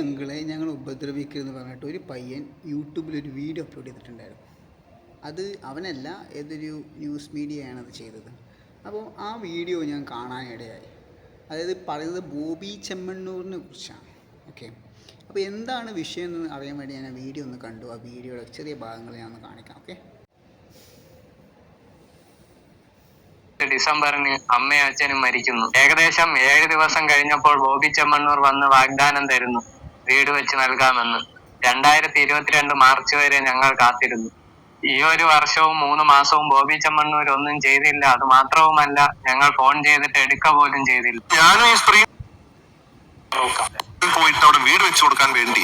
അങ്കിളെ ഞങ്ങൾ ഉപദ്രവിക്കരുതെന്ന് പറഞ്ഞിട്ട് ഒരു പയ്യൻ യൂട്യൂബിൽ ഒരു വീഡിയോ അപ്ലോഡ് ചെയ്തിട്ടുണ്ടായിരുന്നു. അത് അവനല്ല ഏതൊരു ന്യൂസ് മീഡിയയാണ് അത് ചെയ്തത്. അപ്പോൾ ആ വീഡിയോ ഞാൻ കാണാനിടയായി. അതായത് പറയുന്നത് ബോബി ചെമ്മണ്ണൂറിനെ കുറിച്ചാണ്. ഓക്കെ അപ്പോൾ എന്താണ് വിഷയം എന്ന് അറിയാൻ വേണ്ടി ഞാൻ ആ വീഡിയോ ഒന്ന് കണ്ടു. ആ വീഡിയോയുടെ ചെറിയ ഭാഗങ്ങൾ ഞാൻ ഒന്ന് കാണിക്കാം. ഓക്കെ ഡിസംബറിന് അമ്മയും അച്ഛനും മരിക്കുന്നു. ഏകദേശം ഏഴ് ദിവസം കഴിഞ്ഞപ്പോൾ ബോബി ചെമ്മണ്ണൂർ വന്ന് വാഗ്ദാനം തരുന്നു. വീട് വെച്ച് നൽകാമെന്ന് രണ്ടായിരത്തി ഇരുപത്തിരണ്ട് മാർച്ച് വരെ ഞങ്ങൾ കാത്തിരുന്നു. ഈ ഒരു വർഷവും മൂന്ന് മാസവും ബോബി ചെമ്മണ്ണൂർ ഒന്നും ചെയ്തില്ല. അത് മാത്രവുമല്ല ഞങ്ങൾ ഫോൺ ചെയ്തിട്ട് എടുക്ക പോലും ചെയ്തില്ല. ഞാനും ഈ സ്ത്രീ പോയിട്ട് അവിടെ വീട് വെച്ചു കൊടുക്കാൻ വേണ്ടി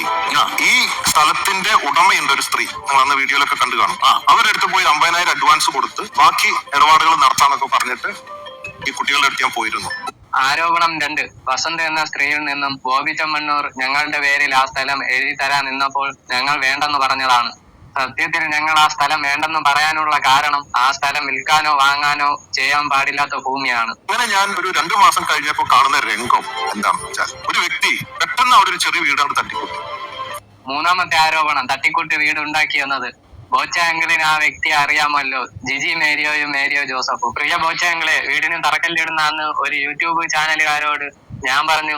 ഈ സ്ഥലത്തിന്റെ ഉടമയുണ്ട് ഒരു സ്ത്രീ. നിങ്ങൾ അന്ന് വീഡിയോയിലൊക്കെ കണ്ടു കാണും. അവരുടെ അടുത്ത് പോയി അമ്പതിനായിരം അഡ്വാൻസ് കൊടുത്ത് ബാക്കി ഇടപാടുകൾ നടത്താന്നൊക്കെ പറഞ്ഞിട്ട് ഈ കുട്ടികളുടെ അടുത്ത് ഞാൻ പോയിരുന്നു. ആരോപണം രണ്ട്. വസന്ത എന്ന സ്ത്രീയിൽ നിന്നും ബോബി ചെമ്മണ്ണൂർ ഞങ്ങളുടെ പേരിൽ ആ സ്ഥലം എഴുതി തരാൻ നിന്നപ്പോൾ ഞങ്ങൾ വേണ്ടെന്ന് പറഞ്ഞതാണ്. സത്യത്തിൽ ഞങ്ങൾ ആ സ്ഥലം വേണ്ടെന്ന് പറയാനുള്ള കാരണം ആ സ്ഥലം വിൽക്കാനോ വാങ്ങാനോ ചെയ്യാൻ പാടില്ലാത്ത ഭൂമിയാണ്. അങ്ങനെ ഞാൻ ഒരു രണ്ടു മാസം കഴിഞ്ഞപ്പോൾ കാണുന്ന രംഗം എന്താണെന്ന് വെച്ചാൽ ഒരു വ്യക്തി പെട്ടെന്ന് അവിടെ ഒരു ചെറിയ വീട് അവിടെ തട്ടിക്കൂട്ടി. മൂന്നാമത്തെ ആരോപണം തട്ടിക്കൂട്ടി വീട് ഉണ്ടാക്കിയെന്നത് ബോച്ചാങ്കിളിന് ആ വ്യക്തിയെ അറിയാമല്ലോ. ജിജി മേരിയോയും മേരിയോ ജോസഫും. പ്രിയ ബോച്ചാങ്കിളെ വീടിന് തറക്കല്ലിടുന്ന അന്ന് ഒരു യൂട്യൂബ് ചാനലുകാരോട് ഞാൻ പറഞ്ഞു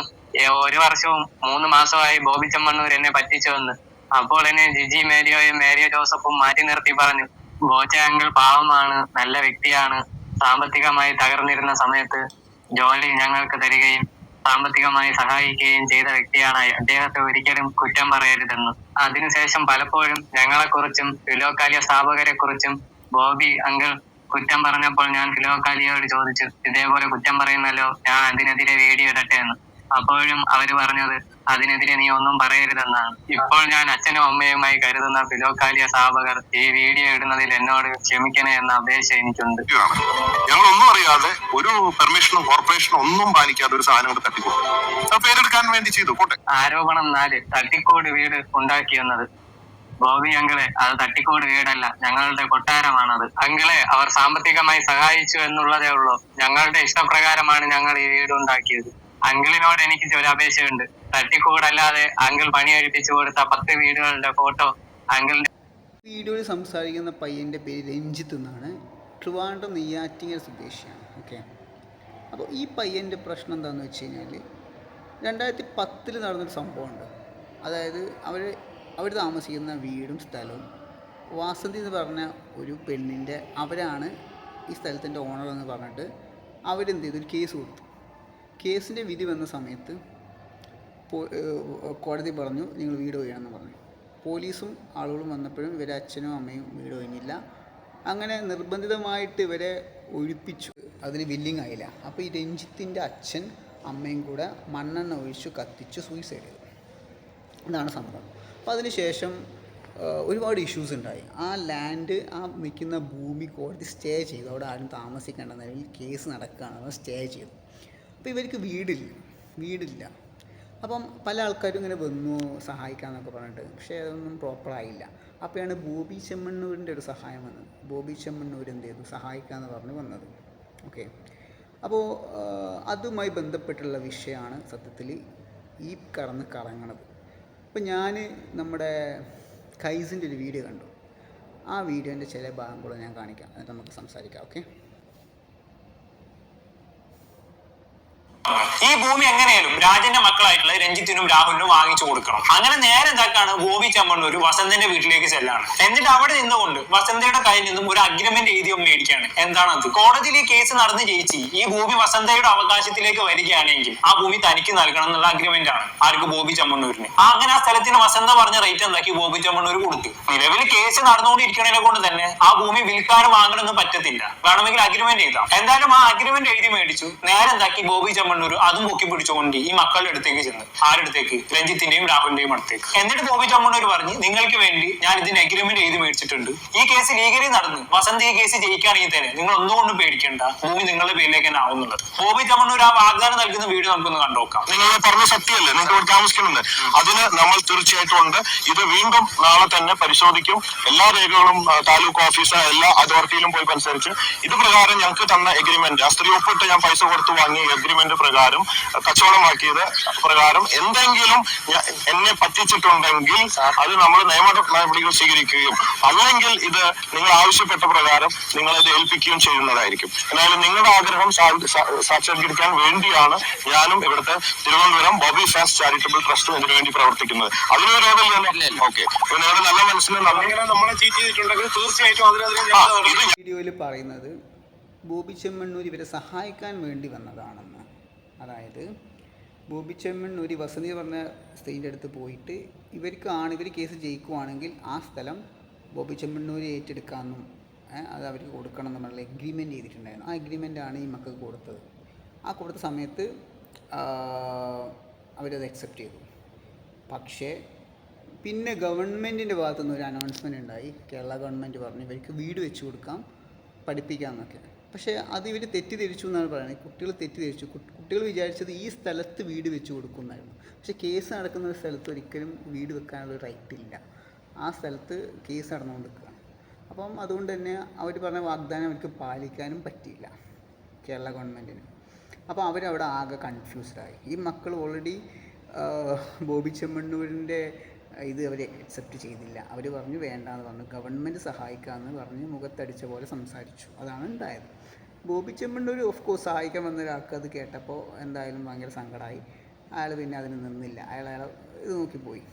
ഒരു വർഷവും മൂന്ന് മാസമായി ബോബി ചെമ്മണ്ണൂർ എന്നെ പറ്റിച്ചുവെന്ന് അപ്പോൾ എന്നെ ജിജി മേരിയോയും മേരിയോ ജോസഫും മാറ്റി നിർത്തി പറഞ്ഞു ബോച്ചാങ്കിൾ പാവമാണ് നല്ല വ്യക്തിയാണ്. സാമ്പത്തികമായി തകർന്നിരുന്ന സമയത്ത് ജോലി ഞങ്ങൾക്ക് തരികയും സാമ്പത്തികമായി സഹായിക്കുകയും ചെയ്ത വ്യക്തിയാണ് അദ്ദേഹത്തെ ഒരിക്കലും കുറ്റം പറയരുതെന്ന്. അതിനുശേഷം പലപ്പോഴും ഞങ്ങളെക്കുറിച്ചും ഫിലോക്കാലിയ സ്ഥാപകരെ കുറിച്ചും ബോബി അങ്കിൾ കുറ്റം പറഞ്ഞപ്പോൾ ഞാൻ ഫിലോക്കാലിയോട് ചോദിച്ചു ഇതേപോലെ കുറ്റം പറയുന്നല്ലോ ഞാൻ അതിനെതിരെ വേടിയിടട്ടെ എന്ന്. അപ്പോഴും അവർ പറഞ്ഞത് അതിനെതിരെ നീ ഒന്നും പറയരുതെന്നാണ്. ഇപ്പോൾ ഞാൻ അച്ഛനും അമ്മയുമായി കരുതുന്ന ഫിലോക്കാലിയ സ്ഥാപകർ ഈ വീഡിയോ ഇടുന്നതിൽ എന്നോട് ക്ഷമിക്കണേ എന്ന അപേക്ഷ എനിക്കുണ്ട്. ഞങ്ങളൊന്നും ഞങ്ങൾ ഒന്നും അറിയാതെ ഒരു പെർമിഷനും കോർപ്പറേഷനും ഒന്നും പാലിക്കാതെ ഒരു സാധനം കൂടെ തട്ടിക്കൊടുത്തു ആ പേരെടുക്കാൻ വേണ്ടി ചെയ്തു. പോട്ടെ. ആരോപണം നാല് തട്ടിക്കോട് വീട് ഉണ്ടാക്കിയെന്നത് ബോബി അങ്കിളെ അത് തട്ടിക്കോട് വീടല്ല ഞങ്ങളുടെ കൊട്ടാരമാണത്. അങ്കിളെ അവർ സാമ്പത്തികമായി സഹായിച്ചു എന്നുള്ളതേ ഉള്ളൂ. ഞങ്ങളുടെ ഇഷ്ടപ്രകാരമാണ് ഞങ്ങൾ ഈ വീട് ഉണ്ടാക്കിയത്. അങ്കിളിനോട് എനിക്ക് ഒരു അപേക്ഷയുണ്ട്. തട്ടിക്കൂടല്ലാതെ അങ്കിൾ പണി കഴിപ്പിച്ചു കൊടുത്ത പത്ത് വീടുകളുടെ ഫോട്ടോ അങ്കിളിന്റെ വീഡിയോയിൽ സംസാരിക്കുന്ന പയ്യന്റെ പേര് രഞ്ജിത്ത് എന്നാണ്. ട്രിവാൻഡ്രം നെയ്യാറ്റിങ്ങൽ സ്വദേശിയാണ്. ഓക്കെ. അപ്പോൾ ഈ പയ്യന്റെ പ്രശ്നം എന്താണെന്ന് വെച്ച് കഴിഞ്ഞാൽ രണ്ടായിരത്തി പത്തിൽ നടന്നൊരു സംഭവമുണ്ട്. അതായത് അവർ അവർ താമസിക്കുന്ന വീടും സ്ഥലവും വാസന്തി എന്ന് പറഞ്ഞ ഒരു പെണ്ണിന്റെ അവരാണ് ഈ സ്ഥലത്തിന്റെ ഓണർ എന്ന് പറഞ്ഞിട്ട് അവരെന്ത് ചെയ്തു? ഒരു കേസ് കൊടുത്തു. കേസിന്റെ വിധി വന്ന സമയത്ത് കോടതി പറഞ്ഞു നിങ്ങൾ വീട് ഒഴിയണമെന്ന് പറഞ്ഞു. പോലീസും ആളുകളും വന്നപ്പോഴും ഇവരെ അച്ഛനും അമ്മയും വീട് ഒഴിഞ്ഞില്ല. അങ്ങനെ നിർബന്ധിതമായിട്ട് ഇവരെ ഒഴിപ്പിച്ചു. അതിന് വില്ലിങ് ആയില്ല. അപ്പോൾ ഈ രഞ്ജിത്തിന്റെ അച്ഛൻ അമ്മയും കൂടെ മണ്ണെണ്ണ ഒഴിച്ചു കത്തിച്ച് സൂയിസൈഡ് ചെയ്തു. ഇതാണ് സംഭവം. അപ്പോൾ അതിനുശേഷം ഒരുപാട് ഇഷ്യൂസ് ഉണ്ടായി. ആ ലാൻഡ് ആ നിൽക്കുന്ന ഭൂമി കോടതി സ്റ്റേ ചെയ്തു. അവിടെ ആരും താമസിക്കേണ്ട നിലയിൽ കേസ് നടക്കുകയാണെന്ന് സ്റ്റേ ചെയ്തു. അപ്പോൾ ഇവർക്ക് വീടില്ല. വീടില്ല. അപ്പം പല ആൾക്കാരും ഇങ്ങനെ വന്നു സഹായിക്കാമെന്നൊക്കെ പറഞ്ഞിട്ട്. പക്ഷേ അതൊന്നും പ്രോപ്പറായില്ല അപ്പോഴാണ് ബോബി ചെമ്മണ്ണൂരിന്റെ ഒരു സഹായം വന്നത്. ബോബി ചെമ്മണ്ണൂർ എന്ത് ചെയ്തു? സഹായിക്കാമെന്ന് പറഞ്ഞ് വന്നത്. ഓക്കെ. അപ്പോൾ അതുമായി ബന്ധപ്പെട്ടുള്ള വിഷയമാണ് സത്യത്തിൽ ഈ കടന്ന് കറങ്ങണത്. അപ്പോൾ ഞാൻ നമ്മുടെ കൈസിന്റെ ഒരു വീഡിയോ കണ്ടു. ആ വീഡിയോന്റെ ചില ഭാഗങ്ങൾ ഞാൻ കാണിക്കാം. എന്നിട്ട് നമുക്ക് സംസാരിക്കാം. ഓക്കെ. ഈ ഭൂമി എങ്ങനെയാലും രാജന്റെ മക്കളായിട്ടുള്ള രഞ്ജിത്തിനും രാഹുലിനും വാങ്ങിച്ചു കൊടുക്കണം. അങ്ങനെ നേരെ എന്താക്കാണ്? ഗോപി ചമ്മണ്ണൂർ വസന്തന്റെ വീട്ടിലേക്ക് ചെല്ലാണ്. എന്നിട്ട് അവിടെ നിന്നുകൊണ്ട് വസന്തയുടെ കയ്യിൽ നിന്നും ഒരു അഗ്രിമെന്റ് എഴുതി മേടിക്കാണ് എന്താണത് കോടതിയിൽ ഈ കേസ് നടന്ന് ജയിച്ച് ഈ ഭൂമി വസന്തയുടെ അവകാശത്തിലേക്ക് വരികയാണെങ്കിൽ ആ ഭൂമി തനിക്ക് നൽകണം എന്നുള്ള അഗ്രിമെന്റ് ആണ്. ആർക്ക്? ഗോപി ചമ്മണ്ണൂരിന്. ആ അങ്ങനെ ആ സ്ഥലത്തിന് വസന്ത പറഞ്ഞ റേറ്റ് എന്താക്കി? ഗോപി ചമ്മണ്ണൂർ കൊടുത്തു. നിലവിൽ കേസ് നടന്നുകൊണ്ടിരിക്കണതിനെ കൊണ്ട് തന്നെ ആ ഭൂമി വിൽക്കാനും വാങ്ങണമെന്ന് പറ്റത്തില്ല. വേണമെങ്കിൽ അഗ്രിമെന്റ് എഴുതാം. എന്തായാലും ആ അഗ്രിമെന്റ് എഴുതി മേടിച്ചു. നേരെ ഗോപി ചമ്മണ്ണൂർ അതും പൊക്കി പിടിച്ചുകൊണ്ട് ഈ മക്കളുടെ അടുത്തേക്ക് ചെന്ന് ആരടുത്തേക്ക് രഞ്ജിത്തിന്റെയും രാഹുലിന്റെയും അടുത്തേക്ക്. എന്നിട്ട് ബോബി ചമ്മണ്ണൂർ പറഞ്ഞ് നിങ്ങൾക്ക് വേണ്ടി ഞാൻ ഇതിന് അഗ്രിമെന്റ് എഴുതി മേടിച്ചിട്ടുണ്ട്. ഈ കേസ് ലീഗലി നടന്ന് വസന്ത് ഈ കേസ് ജയിക്കുകയാണെങ്കിൽ തന്നെ നിങ്ങൾ ഒന്നുകൊണ്ടും പേടിക്കേണ്ട. ഭൂമി നിങ്ങളുടെ പേരിലേക്ക് തന്നെ ആവുന്നുള്ളത്. ബോബി ചമ്മണ്ണൂർ ആ വാഗ്ദാനം നൽകുന്ന വീട് നമുക്കൊന്ന് കണ്ടോക്കാം നിങ്ങൾ പറഞ്ഞ സത്യമല്ലേ നിങ്ങൾക്ക് ഇവിടെ താമസിക്കുന്നുണ്ട് അതിന് നമ്മൾ തീർച്ചയായിട്ടും ഉണ്ട്. ഇത് വീണ്ടും നാളെ തന്നെ പരിശോധിക്കും. എല്ലാ രേഖകളും താലൂക്ക് ഓഫീസ് എല്ലാ അതോറിറ്റിയിലും പോയി പരിശോധിച്ച്. ഇത് പ്രകാരം ഞങ്ങൾക്ക് തന്ന അഗ്രിമെന്റ് ആ സ്ത്രീ ഒപ്പിട്ട് ഞാൻ പൈസ കൊടുത്ത് വാങ്ങിയ അഗ്രിമെന്റ് പ്രകാരം പ്രകാരം കച്ചവടമാക്കിയത് പ്രകാരം എന്തെങ്കിലും എന്നെ പറ്റിച്ചിട്ടുണ്ടെങ്കിൽ അത് നമ്മൾ നിയമ നടപടികൾ സ്വീകരിക്കുകയും അല്ലെങ്കിൽ ഇത് നിങ്ങൾ ആവശ്യപ്പെട്ട പ്രകാരം നിങ്ങൾ ഇത് ഏൽപ്പിക്കുകയും ചെയ്യുന്നതായിരിക്കും. എന്നാലും നിങ്ങളുടെ ആഗ്രഹം സാക്ഷാത്കരിക്കാൻ വേണ്ടിയാണ് ഞാനും ഇവിടുത്തെ തിരുവനന്തപുരം ബോബി ഫാസ്റ്റ് ചാരിറ്റബിൾ ട്രസ്റ്റും ഇതിനു വേണ്ടി പ്രവർത്തിക്കുന്നത്. അതിനൊരു രോഗം തന്നെ ഓക്കെ. നിങ്ങളുടെ നല്ല മനസ്സിന് നമ്മളെ ചീറ്റ് ചെയ്തിട്ടുണ്ടെങ്കിൽ തീർച്ചയായിട്ടും അതിനെതിരെ വീഡിയോയിൽ പറയുന്നത് ബോബി ചെമ്മണ്ണൂർ ഇവരെ സഹായിക്കാൻ വേണ്ടി വന്നതാണെന്ന്. അതായത് ബോബി ഒരു വസന്തി പറഞ്ഞ സ്ത്രീന്റെ അടുത്ത് പോയിട്ട് ഇവർക്ക് ഇവർ കേസ് ജയിക്കുവാണെങ്കിൽ ആ സ്ഥലം ബോബി ചെമ്മണ്ണൂർ ഏറ്റെടുക്കാമെന്നും അത് അവർക്ക് കൊടുക്കണം എന്നുള്ള എഗ്രിമെന്റ് ചെയ്തിട്ടുണ്ടായിരുന്നു. ആ എഗ്രിമെന്റാണ് ഈ മക്കൾക്ക് കൊടുത്തത്. ആ കൊടുത്ത സമയത്ത് അവരത് അക്സെപ്റ്റ് ചെയ്തു. പക്ഷേ പിന്നെ ഗവൺമെന്റിന്റെ ഭാഗത്തുനിന്ന് ഒരു അനൗൺസ്മെന്റ് ഉണ്ടായി. കേരള ഗവൺമെന്റ് പറഞ്ഞു ഇവർക്ക് വീട് വെച്ച് കൊടുക്കാം പഠിപ്പിക്കാമെന്നൊക്കെ പക്ഷേ അത് ഇവർ തെറ്റിദ്ധരിച്ചു എന്നാണ് പറയുന്നത്. കുട്ടികൾ തെറ്റിദ്ധരിച്ചു. കുട്ട്- കുട്ടികൾ വിചാരിച്ചത് ഈ സ്ഥലത്ത് വീട് വെച്ച് കൊടുക്കുന്നായിരുന്നു. പക്ഷേ കേസ് നടക്കുന്ന ഒരു സ്ഥലത്ത് ഒരിക്കലും വീട് വെക്കാനുള്ള റൈറ്റ് ഇല്ല. ആ സ്ഥലത്ത് കേസ് നടന്നുകൊണ്ടിരിക്കുകയാണ്. അപ്പം അതുകൊണ്ട് തന്നെ അവർ പറഞ്ഞ വാഗ്ദാനം അവർക്ക് പാലിക്കാനും പറ്റിയില്ല കേരള ഗവൺമെന്റിന് അപ്പോൾ അവരവിടെ ആകെ കൺഫ്യൂസ്ഡായി ഈ മക്കൾ ഓൾറെഡി ബോബി ചെമ്മണ്ണൂരിന്റെ ഇത് അവർ അക്സെപ്റ്റ് ചെയ്തില്ല. അവർ പറഞ്ഞു വേണ്ടാന്ന് പറഞ്ഞു. ഗവൺമെന്റ് സഹായിക്കാമെന്ന് പറഞ്ഞ് മുഖത്തടിച്ച പോലെ സംസാരിച്ചു. അതാണ് ഉണ്ടായത്. ബോബി ചെമ്മണ്ണൂർ ഓഫ് കോഴ്സ് സഹായിക്കാൻ ഒരാൾക്ക് അത് കേട്ടപ്പോൾ എന്തായാലും ഭയങ്കര സങ്കടമായി അയാൾ പിന്നെ അതിന് നിന്നില്ല. അയാൾ അയാൾ ഇത് നോക്കിപ്പോയി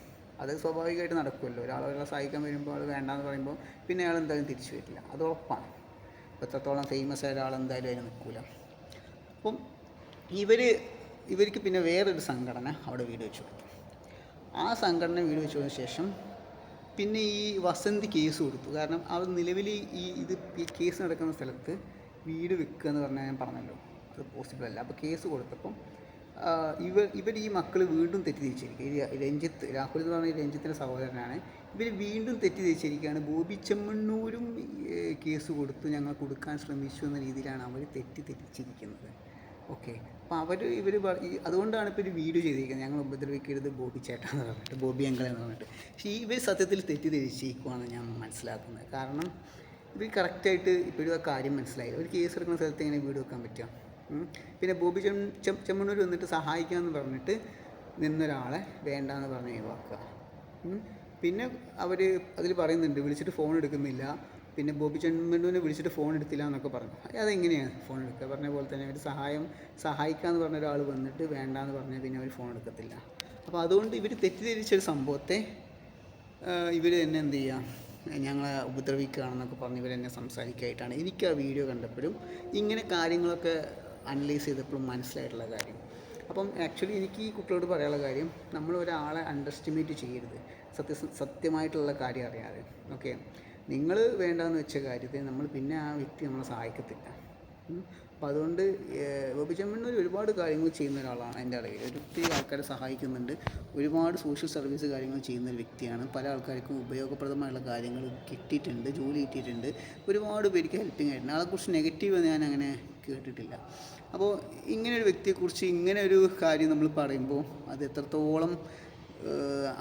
അത് സ്വാഭാവികമായിട്ട് നടക്കുമല്ലോ. ഒരാൾ ഒരാളെ സഹായിക്കാൻ വരുമ്പോൾ അയാൾ വേണ്ടാന്ന് പറയുമ്പോൾ പിന്നെ അയാൾ എന്തായാലും തിരിച്ചു വരില്ല. അത് ഉറപ്പാണ്. എത്രത്തോളം ഫേമസ് ആയ ഒരാൾ എന്തായാലും അതിന് നിൽക്കില്ല അപ്പം ഇവർ ഇവർക്ക് പിന്നെ വേറൊരു സംഘടന അവിടെ വീട് വെച്ചു. ആ സംഘടന വീട് വെച്ചു ശേഷം പിന്നെ ഈ വസന്തി കേസ് കൊടുത്തു. കാരണം അവർ നിലവിൽ ഈ ഇത് കേസ് നടക്കുന്ന സ്ഥലത്ത് വീട് വെക്കുക എന്ന് പറഞ്ഞാൽ ഞാൻ പറഞ്ഞല്ലോ. അത് പോസിബിൾ അല്ല. അപ്പോൾ കേസ് കൊടുത്തപ്പം ഇവർ ഇവർ ഈ മക്കൾ വീണ്ടും തെറ്റിദ്ധരിച്ചിരിക്കുക രഞ്ജിത്ത് രാഹുൽ എന്ന് പറഞ്ഞ രഞ്ജിത്തിന്റെ സഹോദരനാണ്. ഇവർ വീണ്ടും തെറ്റിദ്ധരിച്ചിരിക്കുകയാണ്. ബോബി ചെമ്മണ്ണൂരും കേസ് കൊടുത്തു ഞങ്ങൾ കൊടുക്കാൻ ശ്രമിച്ചു എന്ന രീതിയിലാണ് അവർ തെറ്റിദ്ധരിച്ചിരിക്കുന്നത്. ഓക്കെ. അപ്പോൾ അവർ ഇവർ അതുകൊണ്ടാണ് ഇപ്പോൾ ഒരു വീഡിയോ ചെയ്തിരിക്കുന്നത്. ഞങ്ങൾ ഉപദ്രവിക്കരുത് ബോബി ചേട്ടാ എന്ന് പറഞ്ഞിട്ട് ബോബി അങ്കിൾ എന്ന് പറഞ്ഞിട്ട്. പക്ഷേ ഇവർ സത്യത്തിൽ തെറ്റിദ്ധരിച്ചിരിക്കുവാണ് ഞാൻ മനസ്സിലാക്കുന്നത്. കാരണം ഇവർ കറക്റ്റായിട്ട് ഇപ്പോഴും ആ കാര്യം മനസ്സിലായി ഒരു കേസ് എടുക്കുന്ന സ്ഥലത്ത് ഇങ്ങനെ വീട് വെക്കാൻ പറ്റുക? പിന്നെ ബോബി ചെം ചെമ്മണ്ണൂർ വന്നിട്ട് സഹായിക്കാമെന്ന് പറഞ്ഞിട്ട് നിന്നൊരാളെ വേണ്ടാന്ന് പറഞ്ഞ് ഒഴിവാക്കുക. പിന്നെ അവർ അതിൽ പറയുന്നുണ്ട് വിളിച്ചിട്ട് ഫോൺ എടുക്കുന്നില്ല. പിന്നെ ബോബി ചെമ്മണ്ണൂരിനെ വിളിച്ചിട്ട് ഫോൺ എടുത്തില്ല എന്നൊക്കെ പറഞ്ഞു. അതെങ്ങനെയാണ് ഫോൺ എടുക്കുക? പറഞ്ഞ പോലെ തന്നെ ഒരു സഹായം സഹായിക്കാമെന്ന് പറഞ്ഞ ഒരാൾ വന്നിട്ട് വേണ്ടാന്ന് പറഞ്ഞാൽ പിന്നെ അവർ ഫോൺ എടുക്കത്തില്ല. അപ്പോൾ അതുകൊണ്ട് ഇവർ തെറ്റിദ്ധരിച്ചൊരു സംഭവത്തെ ഇവർ തന്നെ എന്ത് ചെയ്യുക ഞങ്ങളെ ഉപദ്രവിക്കുകയാണെന്നൊക്കെ പറഞ്ഞ് ഇവരെന്നെ സംസാരിക്കായിട്ടാണ്. എനിക്ക് ആ വീഡിയോ കണ്ടപ്പോഴും ഇങ്ങനെ കാര്യങ്ങളൊക്കെ അനലൈസ് ചെയ്തപ്പോഴും മനസ്സിലായിട്ടുള്ള കാര്യം. അപ്പം ആക്ച്വലി എനിക്ക് ഈ കുട്ടികളോട് പറയാനുള്ള കാര്യം നമ്മൾ ഒരാളെ അണ്ടർ എസ്റ്റിമേറ്റ് ചെയ്യരുത്. സത്യ സത്യമായിട്ടുള്ള കാര്യം അറിയാതെ. ഓക്കെ നിങ്ങൾ വേണ്ടാന്ന് വെച്ച കാര്യത്തെ നമ്മൾ പിന്നെ ആ വ്യക്തി നമ്മളെ സഹായിക്കത്തില്ല. അപ്പം അതുകൊണ്ട് ബോബി ചെമ്മണ്ണൂർ ഒരുപാട് കാര്യങ്ങൾ ചെയ്യുന്ന ഒരാളാണ് എന്റെ അറിവിൽ ഒത്തിരി ആൾക്കാരെ സഹായിക്കുന്നുണ്ട്. ഒരുപാട് സോഷ്യൽ സർവീസ് കാര്യങ്ങൾ ചെയ്യുന്ന ഒരു വ്യക്തിയാണ്. പല ആൾക്കാർക്കും ഉപയോഗപ്രദമായുള്ള കാര്യങ്ങൾ കിട്ടിയിട്ടുണ്ട് ജോലി കിട്ടിയിട്ടുണ്ട്. ഒരുപാട് പേർക്ക് ഹെൽപ്പിംഗ് ആയിട്ടുണ്ട്. ആളെക്കുറിച്ച് നെഗറ്റീവ് ഞാൻ അങ്ങനെ കേട്ടിട്ടില്ല. അപ്പോൾ ഇങ്ങനെ ഒരു വ്യക്തിയെക്കുറിച്ച് ഇങ്ങനെ ഒരു കാര്യം നമ്മൾ പറയുമ്പോൾ അത് എത്രത്തോളം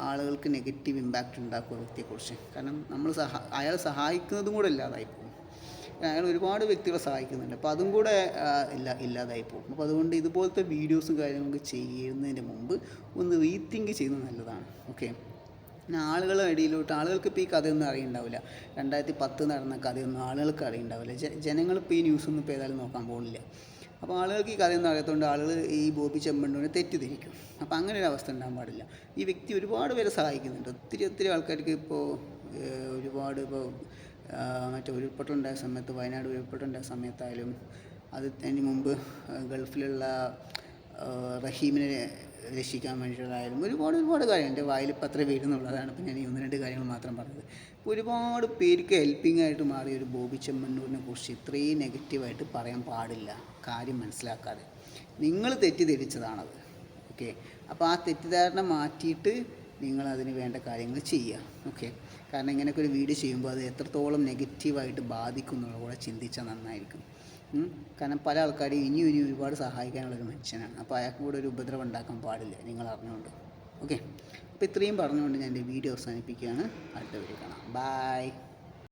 ആളുകൾക്ക് നെഗറ്റീവ് ഇമ്പാക്റ്റ് ഉണ്ടാക്കുക ആ വ്യക്തിയെക്കുറിച്ച്. കാരണം നമ്മൾ സഹാ അയാൾ സഹായിക്കുന്നതും കൂടെ ഇല്ലാതായി പോകും അയാൾ ഒരുപാട് വ്യക്തികളെ സഹായിക്കുന്നുണ്ട്. അപ്പോൾ അതും കൂടെ ഇല്ല ഇല്ലാതായി പോകും അപ്പോൾ അതുകൊണ്ട് ഇതുപോലത്തെ വീഡിയോസും കാര്യങ്ങളൊക്കെ ചെയ്യുന്നതിന് മുമ്പ് ഒന്ന് റീതിങ്ക് ചെയ്യുന്നത് നല്ലതാണ്. ഓക്കെ പിന്നെ ആളുകളുടെ ഇടയിലോട്ട് ആളുകൾക്ക് ഇപ്പോൾ ഈ കഥയൊന്നും അറിയുണ്ടാവില്ല. രണ്ടായിരത്തി പത്ത് നടന്ന കഥയൊന്നും ആളുകൾക്ക് അറിയുണ്ടാവില്ല. ജനങ്ങളിപ്പോൾ ഈ ന്യൂസൊന്നും ഇപ്പോൾ ഏതായാലും നോക്കാൻ പോകുന്നില്ല. അപ്പോൾ ആളുകൾക്ക് ഈ കഥയൊന്നും അറിയാത്തതുകൊണ്ട് ആളുകൾ ഈ ബോബി ചെമ്മണ്ണൂരിനെ തെറ്റിദ്ധരിക്കും. അപ്പോൾ അങ്ങനെ ഒരു അവസ്ഥ ഉണ്ടാകാൻ പാടില്ല. ഈ വ്യക്തി ഒരുപാട് പേരെ സഹായിക്കുന്നുണ്ട്. ഒത്തിരി ഒത്തിരി ആൾക്കാർക്ക് ഇപ്പോൾ ഒരുപാട് ഇപ്പോൾ മറ്റേ ഉരുൾപൊട്ടലുണ്ടായ സമയത്ത് വയനാട് ഉരുൾപൊട്ടലുണ്ടായ സമയത്തായാലും അത് അതിന് മുമ്പ് ഗൾഫിലുള്ള റഹീമിനെ രക്ഷിക്കാൻ വേണ്ടിയിട്ടായാലും ഒരുപാട് ഒരുപാട് കാര്യം എന്റെ വായിൽ ഇപ്പം അത്ര വീടുന്നുള്ളതാണ് ഇപ്പം ഞാൻ ഈ ഒന്ന് രണ്ട് കാര്യങ്ങൾ മാത്രം പറഞ്ഞത്. ഒരുപാട് പേർക്ക് ഹെൽപ്പിംഗ് ആയിട്ട് മാറിയ ഒരു ബോബി ചെമ്മണ്ണൂരിനെ കുറിച്ച് ഇത്രയും നെഗറ്റീവായിട്ട് പറയാൻ പാടില്ല. കാര്യം മനസ്സിലാക്കാതെ. നിങ്ങൾ തെറ്റിദ്ധരിച്ചതാണത്. ഓക്കെ അപ്പോൾ ആ തെറ്റിദ്ധാരണ മാറ്റിയിട്ട് നിങ്ങൾ അതിന് വേണ്ട കാര്യങ്ങൾ ചെയ്യുക ഓക്കെ കാരണം ഇങ്ങനെയൊക്കെ ഒരു വീഡിയോ ചെയ്യുമ്പോൾ അത് എത്രത്തോളം നെഗറ്റീവായിട്ട് ബാധിക്കും എന്നുള്ള കൂടെ ചിന്തിച്ചാൽ നന്നായിരിക്കും. കാരണം പല ആൾക്കാരും ഇനിയും ഇനിയും ഒരുപാട് സഹായിക്കാനുള്ള ഒരു മനുഷ്യനാണ്. അപ്പോൾ അയാൾക്ക് കൂടെ ഒരു ഉപദ്രവം ഉണ്ടാക്കാൻ പാടില്ല നിങ്ങൾ അറിഞ്ഞുകൊണ്ട്. ഓക്കെ അപ്പോൾ ഇത്രയും പറഞ്ഞുകൊണ്ട് ഞാൻ എന്റെ വീഡിയോ അവസാനിപ്പിക്കുകയാണ്. അടുത്ത വീഡിയോ കാണാം. ബായ്